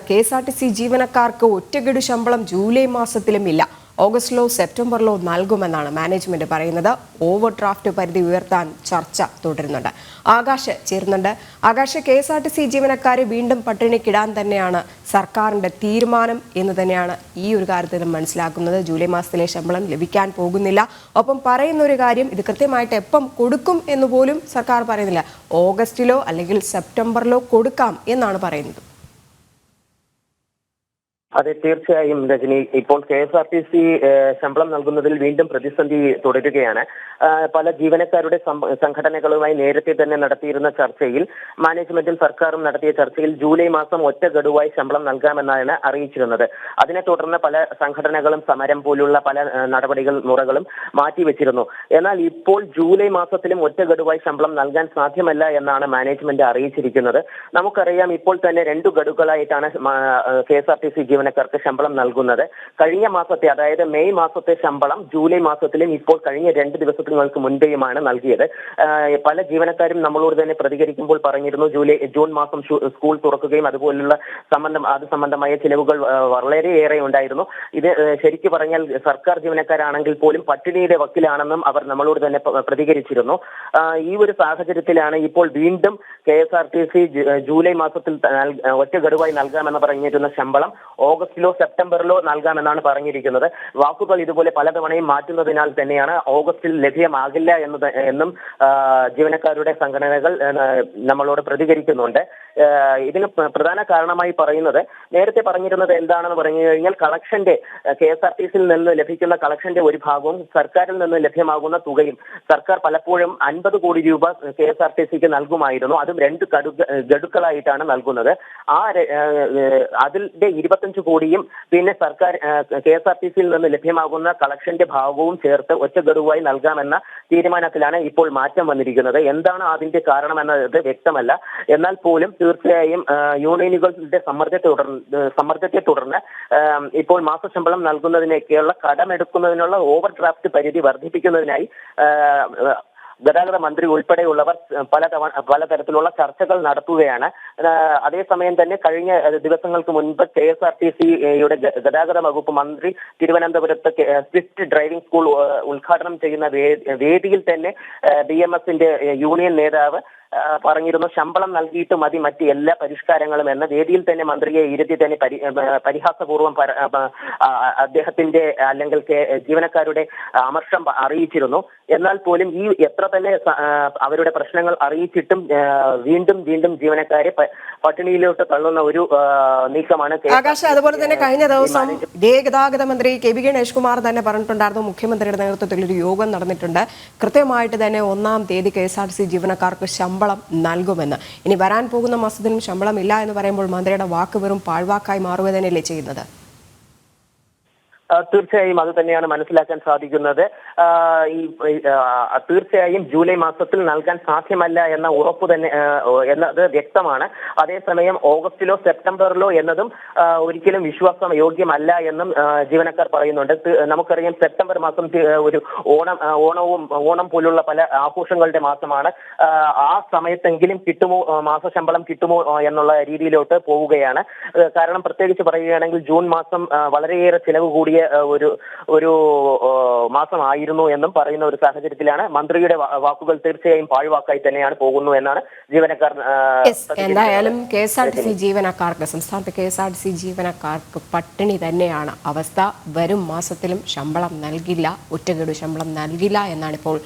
K S R T C ജീവനക്കാർക്ക് ഒറ്റഗഡു ശമ്പളം ജൂലൈ മാസത്തിലും ഇല്ല. ഓഗസ്റ്റിലോ സെപ്റ്റംബറിലോ നൽകുമെന്നാണ് മാനേജ്മെന്റ് പറയുന്നത്. ഓവർ ഡ്രാഫ്റ്റ് പരിധി ഉയർത്താൻ ചർച്ച തുടരുന്നുണ്ട്. ആകാശ് ചേരുന്നുണ്ട്. Akash K S R T C ജീവനക്കാരെ വീണ്ടും പട്ടിണിക്കിടാൻ തന്നെയാണ് സർക്കാരിന്റെ തീരുമാനം എന്ന് തന്നെയാണ് ഈ ഒരു കാര്യത്തിൽ മനസ്സിലാക്കുന്നത്. ജൂലൈ മാസത്തിലെ ശമ്പളം ലഭിക്കാൻ പോകുന്നില്ല. ഒപ്പം പറയുന്ന ഒരു കാര്യം ഇത് കൃത്യമായിട്ട് എപ്പം കൊടുക്കും എന്ന് പോലും സർക്കാർ പറയുന്നില്ല. ഓഗസ്റ്റിലോ അല്ലെങ്കിൽ സെപ്റ്റംബറിലോ കൊടുക്കാം എന്നാണ് പറയുന്നത്. അതെ തീർച്ചയായും രജനി. ഇപ്പോൾ K S R T C ശമ്പളം നൽകുന്നതിൽ വീണ്ടും പ്രതിസന്ധി തുടരുകയാണ്. പല ജീവനക്കാരുടെ സംഘടനകളുമായി നേരത്തെ തന്നെ നടത്തിയിരുന്ന ചർച്ചയിൽ മാനേജ്മെന്റും സർക്കാരും നടത്തിയ ചർച്ചയിൽ ജൂലൈ മാസം ഒറ്റ ഗഡുവായി ശമ്പളം നൽകാമെന്നാണ് അറിയിച്ചിരുന്നത്. അതിനെ തുടർന്ന് പല സംഘടനകളും സമരം പോലുള്ള പല നടപടികൾ മുറകളും മാറ്റിവെച്ചിരുന്നു. എന്നാൽ ഇപ്പോൾ ജൂലൈ മാസത്തിലും ഒറ്റ ഗഡുവായി ശമ്പളം നൽകാൻ സാധ്യമല്ല എന്നാണ് മാനേജ്മെന്റ് അറിയിച്ചിരിക്കുന്നത്. നമുക്കറിയാം ഇപ്പോൾ തന്നെ രണ്ടു ഗഡുക്കളായിട്ടാണ് K S R T C ജീവനക്കാർക്ക് ശമ്പളം നൽകുന്നത്. കഴിഞ്ഞ മാസത്തെ അതായത് മെയ് മാസത്തെ ശമ്പളം ജൂലൈ മാസത്തിലും ഇപ്പോൾ കഴിഞ്ഞ രണ്ട് ദിവസങ്ങൾക്ക് മുൻപേയുമാണ് നൽകിയത്. പല ജീവനക്കാരും നമ്മളോട് തന്നെ പ്രതികരിക്കുമ്പോൾ പറഞ്ഞിരുന്നു ജൂലൈ ജൂൺ മാസം സ്കൂൾ തുറക്കുകയും അതുപോലുള്ള സംബന്ധം അത് സംബന്ധമായ ചിലവുകൾ വളരെയേറെ ഉണ്ടായിരുന്നു. ഇത് ശരിക്കു പറഞ്ഞാൽ സർക്കാർ ജീവനക്കാരാണെങ്കിൽ പോലും പട്ടിണിയുടെ വക്കിലാണെന്നും അവർ നമ്മളോട് തന്നെ പ്രതികരിച്ചിരുന്നു. ഈ ഒരു സാഹചര്യത്തിലാണ് ഇപ്പോൾ വീണ്ടും K S R T C July മാസത്തിൽ ഒറ്റ ഗഡുവായി നൽകാമെന്ന് പറഞ്ഞിരുന്ന ശമ്പളം ഓഗസ്റ്റിലോ സെപ്റ്റംബറിലോ നൽകാമെന്നാണ് പറഞ്ഞിരിക്കുന്നത്. വാക്കുകൾ ഇതുപോലെ പലതവണയും മാറ്റുന്നതിനാൽ തന്നെയാണ് ഓഗസ്റ്റിൽ ലഭ്യമാകില്ല എന്നത് എന്നും ജീവനക്കാരുടെ സംഘടനകൾ നമ്മളോട് പ്രതികരിക്കുന്നുണ്ട്. ഇതിന് പ്ര- പ്രധാന കാരണമായി പറയുന്നത് നേരത്തെ പറഞ്ഞിരുന്നത് എന്താണെന്ന് പറഞ്ഞു കഴിഞ്ഞാൽ കളക്ഷന്റെ കെ എസ് ആർ ടി സിയിൽ നിന്ന് ലഭിക്കുന്ന കളക്ഷന്റെ ഒരു ഭാഗവും സർക്കാരിൽ നിന്ന് ലഭ്യമാകുന്ന തുകയും സർക്കാർ പലപ്പോഴും അൻപത് കോടി രൂപ കെ എസ് ആർ ടി സിക്ക് നൽകുമായിരുന്നു. അതും രണ്ട് കടു ഗഡുക്കളായിട്ടാണ് നൽകുന്നത്. ആ അതിന്റെ ഇരുപത്തഞ്ച് കോടിയും പിന്നെ സർക്കാർ കെ എസ് ആർ ടി സിയിൽ നിന്ന് ലഭ്യമാകുന്ന കളക്ഷന്റെ ഭാഗവും ചേർത്ത് ഒറ്റ ഗഡുവായി നൽകാമെന്ന തീരുമാനത്തിലാണ് ഇപ്പോൾ മാറ്റം വന്നിരിക്കുന്നത്. എന്താണ് അതിന്റെ കാരണം എന്നത് വ്യക്തമല്ല. എന്നാൽ പോലും തീർച്ചയായും യൂണിയനുകളുടെ സമ്മർദ്ദത്തെ തുടർന്ന് സമ്മർദ്ദത്തെ തുടർന്ന് ഇപ്പോൾ മാസശമ്പളം നൽകുന്നതിനൊക്കെയുള്ള കടമെടുക്കുന്നതിനുള്ള ഓവർ ഡ്രാഫ്റ്റ് പരിധി വർദ്ധിപ്പിക്കുന്നതിനായി ഗതാഗത മന്ത്രി ഉൾപ്പെടെയുള്ളവർ പല തവണ പലതരത്തിലുള്ള ചർച്ചകൾ നടത്തുകയാണ്. അതേസമയം തന്നെ കഴിഞ്ഞ ദിവസങ്ങൾക്ക് മുൻപ് കെ എസ് ആർ ടി സിയുടെ ഗതാഗത വകുപ്പ് മന്ത്രി തിരുവനന്തപുരത്ത് സ്വിഫ്റ്റ് ഡ്രൈവിംഗ് സ്കൂൾ ഉദ്ഘാടനം ചെയ്യുന്ന വേദിയിൽ തന്നെ ബി എം എസിന്റെ യൂണിയൻ നേതാവ് പറഞ്ഞിരുന്നു ശമ്പളം നൽകിയിട്ട് മതി മറ്റ് എല്ലാ പരിഷ്കാരങ്ങളും എന്ന വേദിയിൽ തന്നെ മന്ത്രിയെ ഇരുത്തി തന്നെ പരിഹാസപൂർവം അദ്ദേഹത്തിന്റെ അല്ലെങ്കിൽ ജീവനക്കാരുടെ അമർഷം അറിയിച്ചിരുന്നു. എന്നാൽ പോലും ഈ എത്ര തന്നെ അവരുടെ പ്രശ്നങ്ങൾ അറിയിച്ചിട്ടും വീണ്ടും വീണ്ടും ജീവനക്കാരെ പട്ടിണിയിലോട്ട് തള്ളുന്ന ഒരു നീക്കമാണ് ആകാശ അതുപോലെ തന്നെ കഴിഞ്ഞ ദിവസം ഗതാഗത മന്ത്രി കെ വി ഗണേഷ് കുമാർ തന്നെ പറഞ്ഞിട്ടുണ്ടായിരുന്നു മുഖ്യമന്ത്രിയുടെ നേതൃത്വത്തിൽ ഒരു യോഗം നടന്നിട്ടുണ്ട്. കൃത്യമായിട്ട് തന്നെ ഒന്നാം തീയതി K S R T C ജീവനക്കാർക്ക് ശമ്പളം നൽകുമെന്ന്. ഇനി വരാൻ പോകുന്ന മാസത്തിലും ശമ്പളം ഇല്ല എന്ന് പറയുമ്പോൾ മന്ത്രിയുടെ വാക്ക് വെറും പാഴ്വാക്കായി മാറുക തന്നെയല്ലേ ചെയ്യുന്നത്? തീർച്ചയായും അത് തന്നെയാണ് മനസ്സിലാക്കാൻ സാധിക്കുന്നത്. ഈ തീർച്ചയായും ജൂലൈ മാസത്തിൽ നൽകാൻ സാധ്യമല്ല എന്ന ഉറപ്പ് തന്നെ എന്നത് വ്യക്തമാണ്. അതേസമയം ഓഗസ്റ്റിലോ സെപ്റ്റംബറിലോ എന്നതും ഒരിക്കലും വിശ്വാസം യോഗ്യമല്ല എന്നും ജീവനക്കാർ പറയുന്നുണ്ട്. നമുക്കറിയാം സെപ്റ്റംബർ മാസം ഒരു ഓണം ഓണവും ഓണം പോലുള്ള പല ആഘോഷങ്ങളുടെ മാസമാണ്. ആ, സമയത്തെങ്കിലും കിട്ടുമോ മാസ ശമ്പളം കിട്ടുമോ എന്നുള്ള രീതിയിലോട്ട് പോവുകയാണ്. കാരണം പ്രത്യേകിച്ച് പറയുകയാണെങ്കിൽ ജൂൺ മാസം വളരെയേറെ ചിലവ് കൂടിയ ഒരു ഒരു മാസമായിരുന്നു എന്നും പറയുന്ന ഒരു സാഹചര്യത്തിലാണ് മന്ത്രിയുടെ വാക്കുകൾ തീർച്ചയായും പാഴ്വാക്കായി തന്നെയാണ് പോകുന്നു എന്നാണ് ജീവനക്കാർ എന്തായാലും K S R T C ജീവനക്കാർക്ക് സംസ്ഥാനത്ത് K S R T C ജീവനക്കാർക്ക് പട്ടിണി തന്നെയാണ് അവസ്ഥ. വരും മാസത്തിലും ശമ്പളം നൽകില്ല ഒറ്റഗഡു ശമ്പളം നൽകില്ല എന്നാണ് ഇപ്പോൾ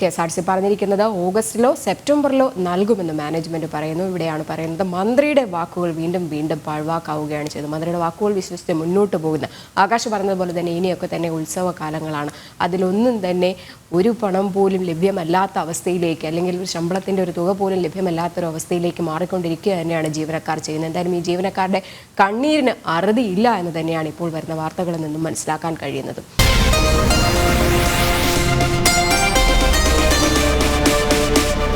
കെ എസ് ആർ സി പറഞ്ഞിരിക്കുന്നത് ഓഗസ്റ്റിലോ സെപ്റ്റംബറിലോ നൽകുമെന്ന് മാനേജ്മെന്റ് പറയുന്നു. ഇവിടെയാണ് പറയുന്നത് മന്ത്രിയുടെ വാക്കുകൾ വീണ്ടും വീണ്ടും പാഴ്വാക്കാവുകയാണ് ചെയ്തത്. മന്ത്രിയുടെ വാക്കുകൾ വിശ്വസിച്ച് മുന്നോട്ട് പോകുന്നത് ആകാശ് പറഞ്ഞതുപോലെ തന്നെ ഇനിയൊക്കെ തന്നെ ഉത്സവ കാലങ്ങളാണ് അതിലൊന്നും തന്നെ ഒരു പണം പോലും ലഭ്യമല്ലാത്ത അവസ്ഥയിലേക്ക് അല്ലെങ്കിൽ ഒരു ശമ്പളത്തിന്റെ ഒരു തുക പോലും ലഭ്യമല്ലാത്തൊരു അവസ്ഥയിലേക്ക് മാറിക്കൊണ്ടിരിക്കുക തന്നെയാണ് ജീവനക്കാർ ചെയ്യുന്നത്. എന്തായാലും ഈ ജീവനക്കാരുടെ കണ്ണീരിന് അറുതിയില്ല എന്ന് തന്നെയാണ് ഇപ്പോൾ വരുന്ന വാർത്തകളിൽ നിന്നും മനസ്സിലാക്കാൻ കഴിയുന്നത്.